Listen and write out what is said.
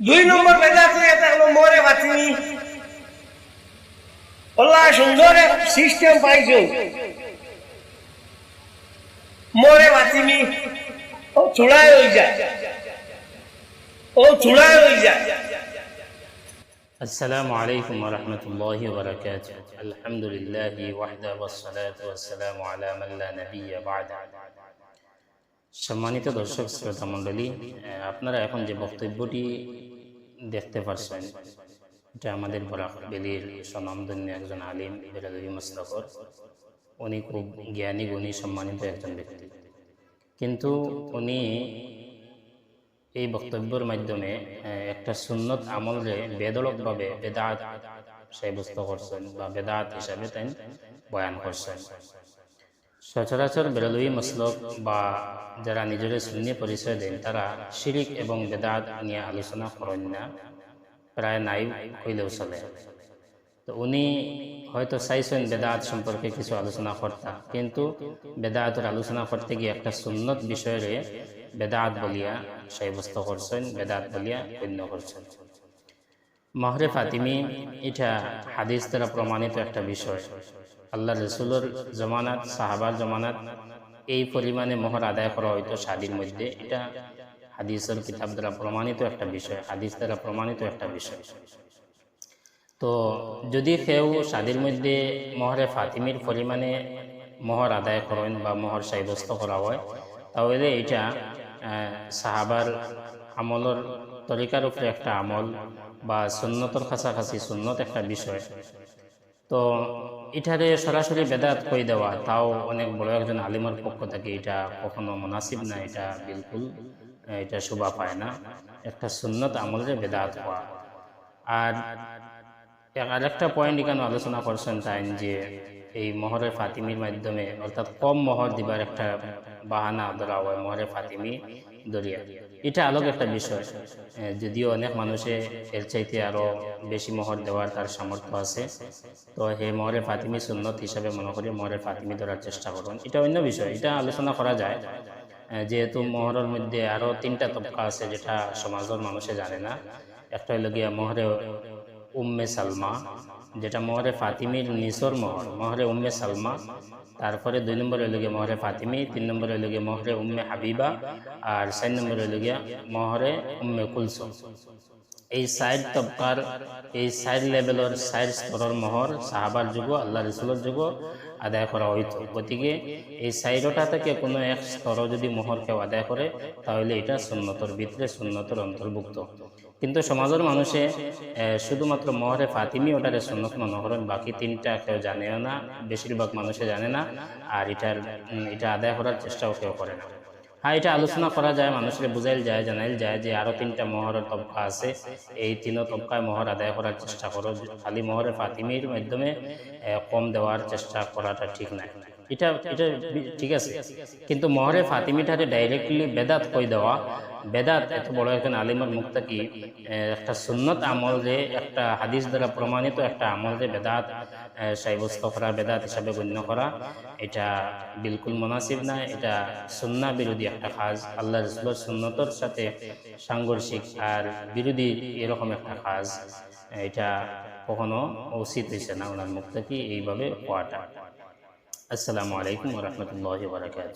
দুই নম্বর বেদাত এটা হলো মোরে বাতিনি ওলা সুন্দর সিস্টেম পাইছো মোরে বাতিনি ও চুড়ায় হয়ে যায় ও চুড়ায় হয়ে যায় السلام عليكم ورحمة الله وبركاته الحمد لله وحده والصلاة والسلام على من لا نبي بعد সম্মানিত দর্শক শ্রোতা মণ্ডলী আপনারা এখন যে বক্তব্যটি দেখতে পাচ্ছেন এটা আমাদের বরাক বেলির স্বনামধন্য একজন আলিম বেলাদুরি মুস্তফর। উনি খুব জ্ঞানী, গুণী, সম্মানিত একজন ব্যক্তি। কিন্তু উনি এই বক্তব্যের মাধ্যমে একটা সুন্নত আমলরে বেদলকভাবে বেদাত সাব্যস্ত করছেন বা বেদাত হিসাবে তাই বয়ান করছেন। সচরাচর বেরলুই মসলক বা যারা নিজের সুন্নি পরিচয় দেন, তারা শিরিক এবং বেদাত নিয়ে আলোচনা করেন না। প্রায় নাই হইলেও চলে। তো উনি হয়তো চাইছেন বেদাত সম্পর্কে কিছু আলোচনা করতা, কিন্তু বেদাতের আলোচনা করতে গিয়ে একটা সুন্নত বিষয়ে বেদাত বলিয়া সাব্যস্ত করছেন, বেদাত বলিয়া গণ্য করছেন। মহরে ফাতিমি এটা হাদিস দ্বারা প্রমাণিত একটা বিষয়। আল্লাহ রসুলের জমানাত, সাহাবার জমানাত এই পরিমাণে মোহর আদায় করা হয়তো শাদির মধ্যে। এটা হাদিসের কিতাব দ্বারা প্রমাণিত একটা বিষয়, হাদিস দ্বারা প্রমাণিত একটা বিষয়। তো যদি কেউ শাদির মধ্যে মোহরে ফাতিমির পরিমাণে মোহর আদায় করেন বা মোহর সাব্যস্ত করা হয়, তাহলে এটা সাহাবার আমলের তরিকার উপরে একটা আমল বা সুন্নতর কাছাকাছি সুন্নত একটা বিষয়। তো এটারে সরাসরি বেদাত কই দেওয়া? তাও অনেক বড় একজন আলিমের পক্ষ থেকে এটা কখনো মুনাসিব না, এটা বিলকুল, এটা শোভা পায় না। একটা সুন্নত আমলের বেদাত হওয়া। আর আর একটা পয়েন্ট এখানে আলোচনা করছেন তাই যে এই মহরের ফাতিমির মাধ্যমে, অর্থাৎ কম মহর দিবার একটা বাহানা ধরা হয় মহরে ফাতিমি। দরিয়া এটা আলোক একটা বিষয়। যদিও অনেক মানুষে এর চাইতে আরও বেশি মহর দেওয়ার তার সামর্থ্য আছে। তো সেই মহরে ফাতিমি সুন্নত হিসাবে মনে করি মহরে ফাতিমি ধরার চেষ্টা করুন। এটা অন্য বিষয়। এটা আলোচনা করা যায়। যেহেতু মহরের মধ্যে আরও তিনটা তবকা আছে যেটা সমাজের মানুষে জানে না। একটা হইল গিয়া মহরে উম্মে সালমা যেটা মহরে ফাতিমির নিসর মহর, মহরে উম্মে সালমা, তারপরে দুই নম্বর হইল গিয়ে মহরে ফাতিমি, তিন নম্বর হইল গিয়ে মহরে উম্মে হাবিবা, আর চার নম্বর হইল গিয়া মহরে উম্মে কুলসুম। এই সাইড তবকার, এই সাইড লেভেলের সাইড স্তরের মহর সাহাবার যুগ আল্লাহ রসুলের যুগ আদায় করা হইতো। গতিকে এই সাইডটা থেকে কোনো এক স্তর যদি মোহর কেউ আদায় করে, তাহলে এটা সুন্নতর ভিতরে সুন্নতর অন্তর্ভুক্ত। কিন্তু সমাজের মানুষে শুধুমাত্র মহরে ফাতিমি, ওটারে সুন্নত মনে করেন বাকি তিনটা কেউ জানেও না, বেশিরভাগ মানুষে জানে না, আর এটার এটা আদায় করার চেষ্টাও কেউ করে না। হ্যাঁ এটা আলোচনা করা যায় মানুষকে বুঝাইল যায় জানাইল যায় যে আরও তিনটা মহরের তবকা আছে। এই তিনও তবকায় মহর আদায় করার চেষ্টা করো। খালি মহরে ফাতিমির মাধ্যমে কম দেওয়ার চেষ্টা করাটা ঠিক নাই। এটা এটা ঠিক আছে। কিন্তু মহরে ফাতিমিটারে ডাইরেক্টলি বেদাত কই দেওয়া? বেদাত এত বড় একজন আলিমের মুখ থেকে একটা সুন্নত আমল যে একটা হাদিস দ্বারা প্রমাণিত একটা আমল যে বেদাত সাব্যস্ত বেদাত হিসাবে গণ্য করা। এটা বিলকুল মুনাসিব না, এটা সুন্না বিরোধী একটা কাজ আল্লাহ রসুলের সুন্নতর সাথে সাংঘর্ষিক আর বিরোধী এরকম একটা কাজ এটা কখনো উচিত হয়েছে না ওনার মুখ থেকে এইভাবে হওয়াটা। আসসালামু আলাইকুম রহমতুল্লাহ বারকাত